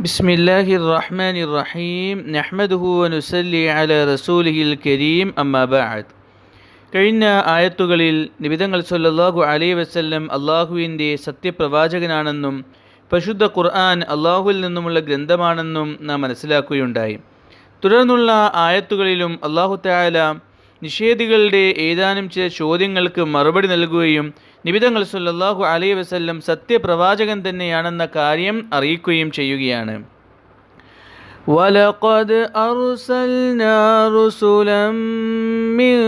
بسم الله الرحمن الرحيم نحمده ونسلي على رسوله الكريم أما بعد കഴിഞ്ഞ ആയത്തുകളിൽ നിബിതങ്ങൾ സല്ലല്ലാഹു അലൈഹി വസല്ലം അള്ളാഹുവിൻ്റെ സത്യപ്രവാചകനാണെന്നും പരിശുദ്ധ ഖുർആൻ അള്ളാഹുവിൽ നിന്നുമുള്ള ഗ്രന്ഥമാണെന്നും നാം മനസ്സിലാക്കുകയുണ്ടായി തുടർന്നുള്ള ആയത്തുകളിലും അള്ളാഹു തആല നിഷേധികളുടെ ഏതാനും ചില ചോദ്യങ്ങൾക്ക് മറുപടി നൽകുകയും നിബിതങ്ങൾ സല്ലല്ലാഹു അലൈഹി വസല്ലം സത്യപ്രവാചകൻ തന്നെയാണെന്ന കാര്യം അറിയിക്കുകയും ചെയ്യുകയാണ് ولقد أرسلنا رسلا من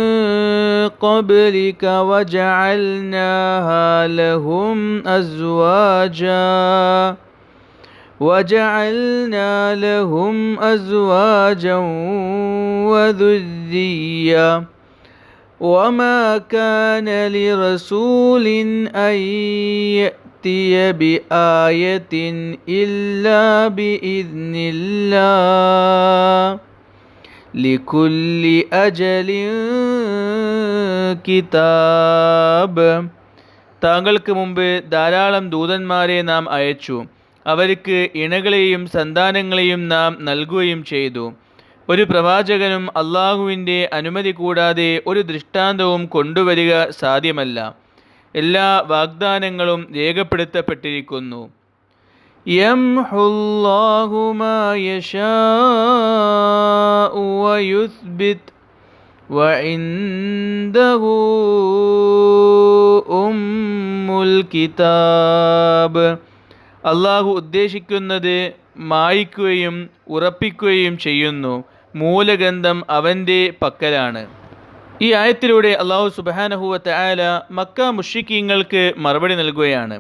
قبلك وجعلناها لهم أزواجا وجعلنا لهم أزواجا وذريا وما كان لرسول أن يأتي بآية إلا بإذن الله لكل أجل കിതാബ് താങ്കൾക്ക് മുമ്പ് ധാരാളം ദൂതന്മാരെ നാം അയച്ചു അവർക്ക് ഇണകളെയും സന്താനങ്ങളെയും നാം നൽകുകയും ചെയ്തു ഒരു പ്രവാചകനും അള്ളാഹുവിന്റെ അനുമതി കൂടാതെ ഒരു ദൃഷ്ടാന്തവും കൊണ്ടുവരിക സാധ്യമല്ല. എല്ലാ വാഗ്ദാനങ്ങളും രേഖപ്പെടുത്തപ്പെട്ടിരിക്കുന്നു. അള്ളാഹു ഉദ്ദേശിക്കുന്നത് മായിക്കുകയും ഉറപ്പിക്കുകയും ചെയ്യുന്നു. മൂലഗ്രന്ഥം അവന്റെ പക്കലാണ്. ഈ ആയത്തിലൂടെ അള്ളാഹു സുബാനഹുവത്ത് ആല മക്ക മുഷിക്കീങ്ങൾക്ക് മറുപടി നൽകുകയാണ്.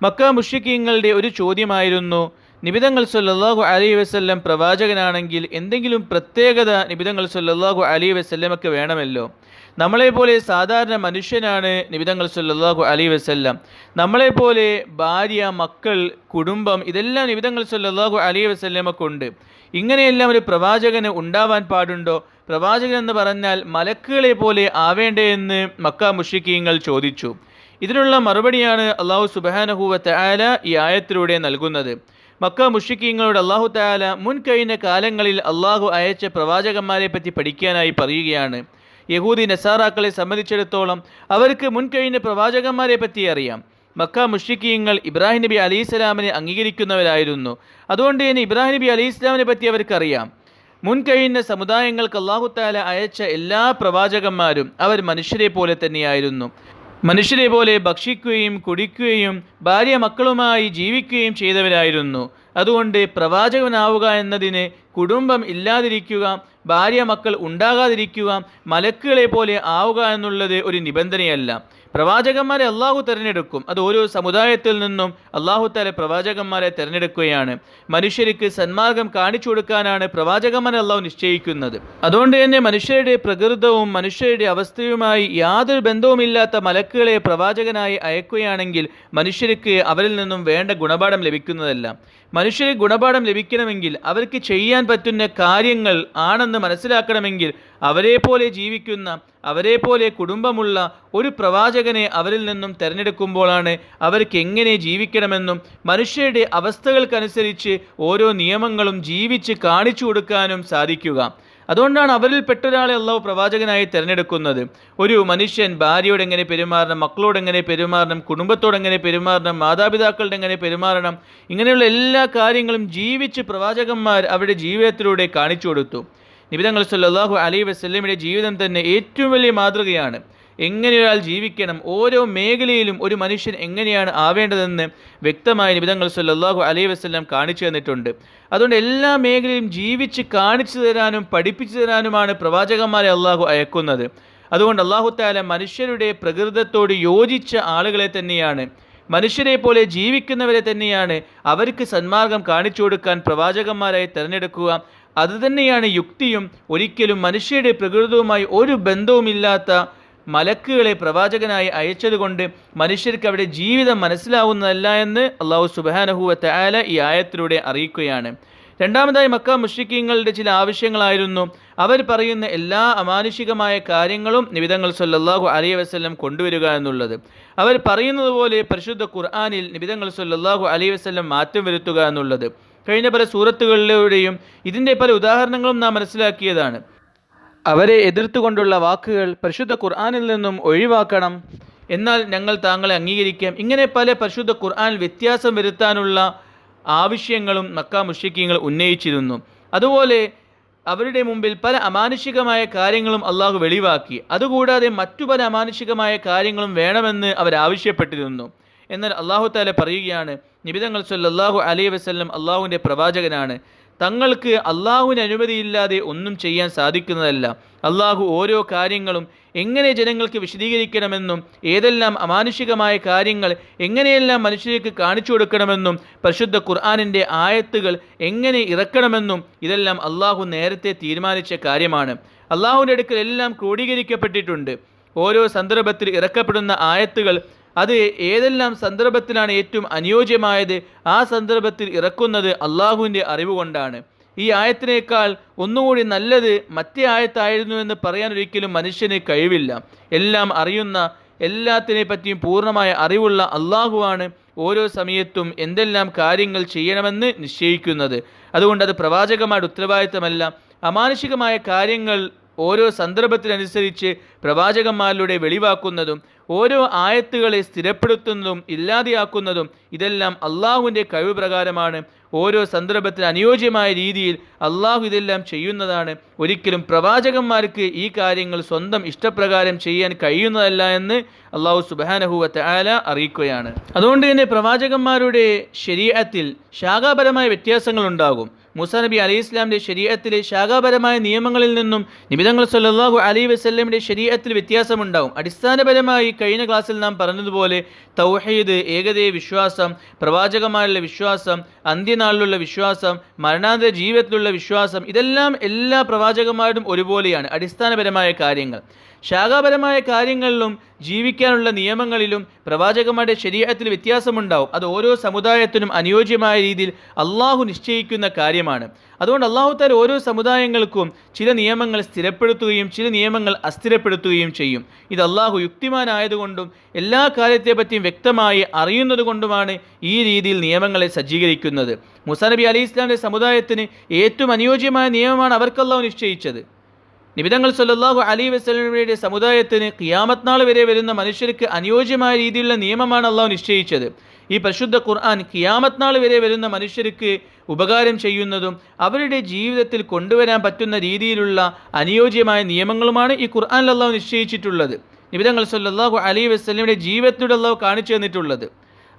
മക്ക മുഷിക്കീങ്ങളുടെ ഒരു ചോദ്യമായിരുന്നു നിബിതങ്ങൾ സല്ലാഹു അലൈഹി വസ്ല്ലം പ്രവാചകനാണെങ്കിൽ എന്തെങ്കിലും പ്രത്യേകത നിബിതങ്ങൾ സല്ലാഹു അലൈഹി വസ്ല്ലമൊക്കെ വേണമല്ലോ? നമ്മളെപ്പോലെ സാധാരണ മനുഷ്യനാണ് നിബിതങ്ങൾ സല്ലാഹു അലൈഹി വസല്ലം. നമ്മളെപ്പോലെ ഭാര്യ മക്കൾ കുടുംബം ഇതെല്ലാം നിബിതങ്ങൾ സല്ലല്ലാഹു അലൈഹി ഉണ്ട്. ഇങ്ങനെയെല്ലാം ഒരു പ്രവാചകന് ഉണ്ടാവാൻ പാടുണ്ടോ? പ്രവാചകൻ എന്ന് പറഞ്ഞാൽ മലക്കുകളെ പോലെ ആവേണ്ടേ എന്ന് മക്ക മുഷിക്കീങ്ങൾ ചോദിച്ചു. ഇതിനുള്ള മറുപടിയാണ് അള്ളാഹു സുബാനഹുവ തആല ഈ ആയത്തിലൂടെ നൽകുന്നത്. മക്ക മുഷിക്കീങ്ങളോട് അള്ളാഹു തആല മുൻ കഴിഞ്ഞ കാലങ്ങളിൽ അള്ളാഹു അയച്ച പ്രവാചകന്മാരെ പറ്റി പഠിക്കാനായി പറയുകയാണ്. യഹൂദി നസാറാക്കളെ സംബന്ധിച്ചിടത്തോളം അവർക്ക് മുൻകഴിഞ്ഞ പ്രവാചകന്മാരെ പറ്റി അറിയാം. മക്ക മുഷിക്കീങ്ങൾ ഇബ്രാഹിം നബി അലി ഇസ്ലാമിനെ അംഗീകരിക്കുന്നവരായിരുന്നു. അതുകൊണ്ട് തന്നെ ഇബ്രാഹിം നബി അലി ഇസ്ലാമിനെ പറ്റി അവർക്കറിയാം. മുൻകഴിഞ്ഞ സമുദായങ്ങൾക്ക് അള്ളാഹു താല അയച്ച എല്ലാ പ്രവാചകന്മാരും അവർ മനുഷ്യരെ പോലെ തന്നെയായിരുന്നു. മനുഷ്യരെ പോലെ ഭക്ഷിക്കുകയും കുടിക്കുകയും ഭാര്യ മക്കളുമായി ജീവിക്കുകയും ചെയ്തവരായിരുന്നു. അതുകൊണ്ട് പ്രവാചകനാവുക എന്നതിന് കുടുംബം ഇല്ലാതിരിക്കുക ഭാര്യ മക്കൾ ഉണ്ടാകാതിരിക്കുക മലക്കുകളെ പോലെ ആവുക എന്നുള്ളത് ഒരു നിബന്ധനയല്ല. പ്രവാചകന്മാരെ അള്ളാഹു തിരഞ്ഞെടുക്കും. അത് ഓരോ സമുദായത്തിൽ നിന്നും അള്ളാഹു താലെ പ്രവാചകന്മാരെ തിരഞ്ഞെടുക്കുകയാണ്. മനുഷ്യർക്ക് സന്മാർഗം കാണിച്ചു കൊടുക്കാനാണ് പ്രവാചകന്മാരെ അള്ളാഹു നിശ്ചയിക്കുന്നത്. അതുകൊണ്ട് തന്നെ മനുഷ്യരുടെ പ്രകൃതവും മനുഷ്യരുടെ അവസ്ഥയുമായി യാതൊരു ബന്ധവുമില്ലാത്ത മലക്കുകളെ പ്രവാചകനായി അയക്കുകയാണെങ്കിൽ മനുഷ്യർക്ക് അവരിൽ നിന്നും വേണ്ട ഗുണപാഠം ലഭിക്കുന്നതല്ല. മനുഷ്യരെ ഗുണപാഠം ലഭിക്കണമെങ്കിൽ അവർക്ക് ചെയ്യാൻ പറ്റുന്ന കാര്യങ്ങൾ ആണെന്ന് മനസ്സിലാക്കണമെങ്കിൽ അവരെ പോലെ ജീവിക്കുന്ന അവരെ പോലെ കുടുംബമുള്ള ഒരു പ്രവാചകനെ അവരിൽ നിന്നും തിരഞ്ഞെടുക്കുമ്പോഴാണ് അവർക്ക് എങ്ങനെ ജീവിക്കണമെന്നും മനുഷ്യരുടെ അവസ്ഥകൾക്കനുസരിച്ച് ഓരോ നിയമങ്ങളും ജീവിച്ച് കാണിച്ചു കൊടുക്കാനും സാധിക്കുക. അതുകൊണ്ടാണ് അവരിൽ പെട്ടൊരാളെ അള്ളാഹു പ്രവാചകനായി തിരഞ്ഞെടുക്കുന്നത്. ഒരു മനുഷ്യൻ ഭാര്യയോട് എങ്ങനെ പെരുമാറണം മക്കളോട് എങ്ങനെ പെരുമാറണം കുടുംബത്തോട് എങ്ങനെ പെരുമാറണം മാതാപിതാക്കളുടെ എങ്ങനെ പെരുമാറണം ഇങ്ങനെയുള്ള എല്ലാ കാര്യങ്ങളും ജീവിച്ച് പ്രവാചകന്മാർ അവരുടെ ജീവിതത്തിലൂടെ കാണിച്ചു കൊടുത്തു. നിബിതങ്ങൾ സല്ലാഹു അലൈ വസ്ലമിയുടെ ജീവിതം തന്നെ ഏറ്റവും വലിയ മാതൃകയാണ്. എങ്ങനെ ഒരാൾ ജീവിക്കണം? ഓരോ മേഖലയിലും ഒരു മനുഷ്യൻ എങ്ങനെയാണ് ആവേണ്ടതെന്ന് വ്യക്തമായ നിബിതങ്ങൾ സല്ലാഹു അലൈഹി വസല്ലം കാണിച്ചു തന്നിട്ടുണ്ട്. അതുകൊണ്ട് എല്ലാ മേഖലയും ജീവിച്ച് കാണിച്ചു തരാനും പഠിപ്പിച്ചു തരാനുമാണ് പ്രവാചകന്മാരെ അള്ളാഹു അയക്കുന്നത്. അതുകൊണ്ട് അള്ളാഹു താല മനുഷ്യരുടെ പ്രകൃതത്തോട് യോജിച്ച ആളുകളെ തന്നെയാണ്. മനുഷ്യരെ പോലെ ജീവിക്കുന്നവരെ തന്നെയാണ് അവർക്ക് സന്മാർഗം കാണിച്ചു കൊടുക്കാൻ പ്രവാചകന്മാരായി തിരഞ്ഞെടുക്കുക. അതുതന്നെയാണ് യുക്തിയും. ഒരിക്കലും മനുഷ്യരുടെ പ്രകൃതവുമായി ഒരു ബന്ധവുമില്ലാത്ത മലക്കുകളെ പ്രവാചകനായി അയച്ചതുകൊണ്ട് മനുഷ്യർക്ക് അവിടെ ജീവിതം മനസ്സിലാവുന്നതല്ല എന്ന് അള്ളാഹു സുബാനഹുവത്തെ ആല ഈ ആയത്തിലൂടെ അറിയിക്കുകയാണ്. രണ്ടാമതായി മക്ക മുഷിക്കിങ്ങളുടെ ചില ആവശ്യങ്ങളായിരുന്നു. അവർ പറയുന്ന എല്ലാ അമാനുഷികമായ കാര്യങ്ങളും നിബിതങ്ങൾ സല്ലല്ലാഹു അലൈഹി വസല്ലം കൊണ്ടുവരിക എന്നുള്ളത്. അവർ പറയുന്നത് പോലെ പരിശുദ്ധ ഖുർആാനിൽ നിബിതങ്ങൾ സല്ലല്ലാഹു അലൈഹി വസല്ലം മാറ്റം വരുത്തുക എന്നുള്ളത്. കഴിഞ്ഞ പല സൂറത്തുകളിലൂടെയും ഇതിന്റെ പല ഉദാഹരണങ്ങളും നാം മനസ്സിലാക്കിയതാണ്. അവരെ എതിർത്തുകൊണ്ടുള്ള വാക്കുകൾ പരിശുദ്ധ ഖുർആാനിൽ നിന്നും ഒഴിവാക്കണം. എന്നാൽ ഞങ്ങൾ താങ്കളെ അംഗീകരിക്കാം. ഇങ്ങനെ പല പരിശുദ്ധ ഖുർആാനിൽ വ്യത്യാസം വരുത്താനുള്ള ആവശ്യങ്ങളും മക്ക മുഷിക്കങ്ങൾ ഉന്നയിച്ചിരുന്നു. അതുപോലെ അവരുടെ മുമ്പിൽ പല അമാനുഷികമായ കാര്യങ്ങളും അള്ളാഹു വെളിവാക്കി. അതുകൂടാതെ മറ്റു പല അമാനുഷികമായ കാര്യങ്ങളും വേണമെന്ന് അവരാവശ്യപ്പെട്ടിരുന്നു എന്നാൽ അള്ളാഹു താല പറയുകയാണ് നിബിതങ്ങൾ സല്ലാഹു അലൈ വസല്ലം അള്ളാഹുവിന്റെ പ്രവാചകനാണ്. തങ്ങൾക്ക് അള്ളാഹുവിന് അനുമതിയില്ലാതെ ഒന്നും ചെയ്യാൻ സാധിക്കുന്നതല്ല. അള്ളാഹു ഓരോ കാര്യങ്ങളും എങ്ങനെ ജനങ്ങൾക്ക് വിശദീകരിക്കണമെന്നും ഏതെല്ലാം അമാനുഷികമായ കാര്യങ്ങൾ എങ്ങനെയെല്ലാം മനുഷ്യർക്ക് കാണിച്ചു കൊടുക്കണമെന്നും പരിശുദ്ധ ഖുർആാനിന്റെ ആയത്തുകൾ എങ്ങനെ ഇറക്കണമെന്നും ഇതെല്ലാം അള്ളാഹു നേരത്തെ തീരുമാനിച്ച കാര്യമാണ്. അള്ളാഹുവിന്റെ അടുക്കൽ എല്ലാം ക്രോഡീകരിക്കപ്പെട്ടിട്ടുണ്ട്. ഓരോ സന്ദർഭത്തിൽ ഇറക്കപ്പെടുന്ന ആയത്തുകൾ അത് ഏതെല്ലാം സന്ദർഭത്തിലാണ് ഏറ്റവും അനുയോജ്യമായത്? ആ സന്ദർഭത്തിൽ ഇറക്കുന്നത് അള്ളാഹുവിന്റെ അറിവ് കൊണ്ടാണ് ഈ ആയത്തിനേക്കാൾ ഒന്നുകൂടി നല്ലത് മറ്റേ ആയത്തായിരുന്നു എന്ന് പറയാൻ ഒരിക്കലും മനുഷ്യന് കഴിവില്ല. എല്ലാം അറിയുന്ന എല്ലാത്തിനെ പറ്റിയും പൂർണമായ അറിവുള്ള അള്ളാഹുവാണ് ഓരോ സമയത്തും എന്തെല്ലാം കാര്യങ്ങൾ ചെയ്യണമെന്ന് നിശ്ചയിക്കുന്നത്. അതുകൊണ്ട് അത് പ്രവാചകമായിട്ട് ഉത്തരവാദിത്തമല്ല. അമാനുഷികമായ കാര്യങ്ങൾ ഓരോ സന്ദർഭത്തിനനുസരിച്ച് പ്രവാചകന്മാരിലൂടെ വെളിവാക്കുന്നതും ഓരോ ആയത്തുകളെ സ്ഥിരപ്പെടുത്തുന്നതും ഇല്ലാതെയാക്കുന്നതും ഇതെല്ലാം അള്ളാഹുവിന്റെ കഴിവ് പ്രകാരമാണ് ഓരോ സന്ദർഭത്തിന് അനുയോജ്യമായ രീതിയിൽ അള്ളാഹു ഇതെല്ലാം ചെയ്യുന്നതാണ്. ഒരിക്കലും പ്രവാചകന്മാർക്ക് ഈ കാര്യങ്ങൾ സ്വന്തം ഇഷ്ടപ്രകാരം ചെയ്യാൻ കഴിയുന്നതല്ല എന്ന് അള്ളാഹു സുബാനഹുവത്തെ ആല അറിയിക്കുകയാണ്. അതുകൊണ്ട് തന്നെ പ്രവാചകന്മാരുടെ ശരീരത്തിൽ ശാഖാപരമായ വ്യത്യാസങ്ങൾ ഉണ്ടാകും. മൂസ നബി അലി ഇസ്ലാമിന്റെ ശരീരത്തിലെ ശാഖാപരമായ നിയമങ്ങളിൽ നിന്നും നിബിതങ്ങൾ സല്ലാഹു അലി വസ്ല്ലമിന്റെ ശരീരത്തിൽ വ്യത്യാസമുണ്ടാവും. അടിസ്ഥാനപരമായി കഴിഞ്ഞ ക്ലാസ്സിൽ നാം പറഞ്ഞതുപോലെ തൗഹീദ് ഏകതയെ വിശ്വാസം പ്രവാചകമായുള്ള വിശ്വാസം അന്ത്യനാളിലുള്ള വിശ്വാസം മരണാന്തര ജീവിതത്തിലുള്ള വിശ്വാസം ഇതെല്ലാം എല്ലാ പ്രവാചകന്മാരും ഒരുപോലെയാണ്. അടിസ്ഥാനപരമായ കാര്യങ്ങൾ. ശാഖാപരമായ കാര്യങ്ങളിലും ജീവിക്കാനുള്ള നിയമങ്ങളിലും പ്രവാചകന്മാരുടെ ശരീരത്തിൽ വ്യത്യാസമുണ്ടാവും. അത് ഓരോ സമുദായത്തിനും അനുയോജ്യമായ രീതിയിൽ അള്ളാഹു നിശ്ചയിക്കുന്ന കാര്യമാണ്. അതുകൊണ്ട് അള്ളാഹു താല ഓരോ സമുദായങ്ങൾക്കും ചില നിയമങ്ങൾ സ്ഥിരപ്പെടുത്തുകയും ചില നിയമങ്ങൾ അസ്ഥിരപ്പെടുത്തുകയും ചെയ്യും. ഇത് അള്ളാഹു യുക്തിമാനായതുകൊണ്ടും എല്ലാ കാര്യത്തെപ്പറ്റിയും വ്യക്തമായി അറിയുന്നതുകൊണ്ടുമാണ് ഈ രീതിയിൽ നിയമങ്ങളെ സജ്ജീകരിക്കുന്നത്. മുസാനബി അലി ഇസ്ലാമിന്റെ സമുദായത്തിന് ഏറ്റവും അനുയോജ്യമായ നിയമമാണ് അവർക്കല്ലാഹു നിശ്ചയിച്ചത്. നിബിതങ്ങൾ സല്ലാഹു അലി വസ്ലമിയുടെ സമുദായത്തിന് കിയാമത് നാൾ വരെ വരുന്ന മനുഷ്യർക്ക് അനുയോജ്യമായ രീതിയിലുള്ള നിയമമാണ് അള്ളാഹു നിശ്ചയിച്ചത്. ഈ പരിശുദ്ധ ഖുർആൻ കിയാമത് നാൾ വരെ വരുന്ന മനുഷ്യർക്ക് ഉപകാരം ചെയ്യുന്നതും അവരുടെ ജീവിതത്തിൽ കൊണ്ടുവരാൻ പറ്റുന്ന രീതിയിലുള്ള അനുയോജ്യമായ നിയമങ്ങളുമാണ് ഈ ഖുർആൻ അള്ളാഹു നിശ്ചയിച്ചിട്ടുള്ളത്. നിബിതങ്ങൾ സല്ലാഹു അലി വസ്ലമിയുടെ ജീവിതത്തിലൂടെ അള്ളാഹു കാണിച്ചു തന്നിട്ടുള്ളത്.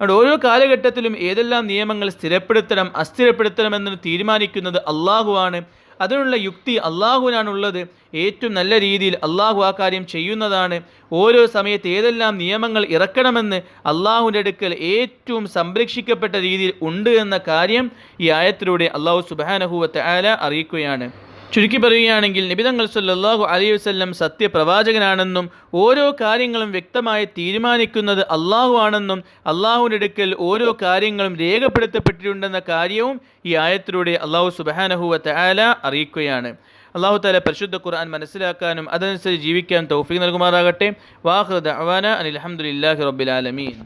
അതുകൊണ്ട് ഓരോ കാലഘട്ടത്തിലും ഏതെല്ലാം നിയമങ്ങൾ സ്ഥിരപ്പെടുത്തണം അസ്ഥിരപ്പെടുത്തണം എന്ന് തീരുമാനിക്കുന്നത് അള്ളാഹുവാണ്. അതിനുള്ള യുക്തി അള്ളാഹുവിനാണുള്ളത്. ഏറ്റവും നല്ല രീതിയിൽ അള്ളാഹു ആ കാര്യം ചെയ്യുന്നതാണ്. ഓരോ സമയത്ത് ഏതെല്ലാം നിയമങ്ങൾ ഇറക്കണമെന്ന് അള്ളാഹുവിന്റെ അടുക്കൽ ഏറ്റവും സംരക്ഷിക്കപ്പെട്ട രീതിയിൽ ഉണ്ട് എന്ന കാര്യം ഈ ആയത്തിലൂടെ അള്ളാഹു സുബാനഹുവത്തെ ആല അറിയിക്കുകയാണ്. ചുരുക്കി പറയുകയാണെങ്കിൽ നിബിതങ്ങൾ സല്ലാഹു അലൈഹി വസ്ല്ലം സത്യപ്രവാചകനാണെന്നും ഓരോ കാര്യങ്ങളും വ്യക്തമായി തീരുമാനിക്കുന്നത് അള്ളാഹു ആണെന്നും അള്ളാഹുവിന്റെ അടുക്കൽ ഓരോ കാര്യങ്ങളും രേഖപ്പെടുത്തപ്പെട്ടിട്ടുണ്ടെന്ന കാര്യവും ഈ ആയത്തിലൂടെ അള്ളാഹു സുബാനഹു ആല അറിയിക്കുകയാണ്. അള്ളാഹു താല പരിശുദ്ധ ഖുർആൻ മനസ്സിലാക്കാനും അതനുസരിച്ച് ജീവിക്കാൻ തൗഫീഖ് നൽകുമാറാകട്ടെ. വാഹൃദ് അവാന അനിൽ അഹമ്മദില്ലാഹി റബ്ബിൽ ആലമീൻ.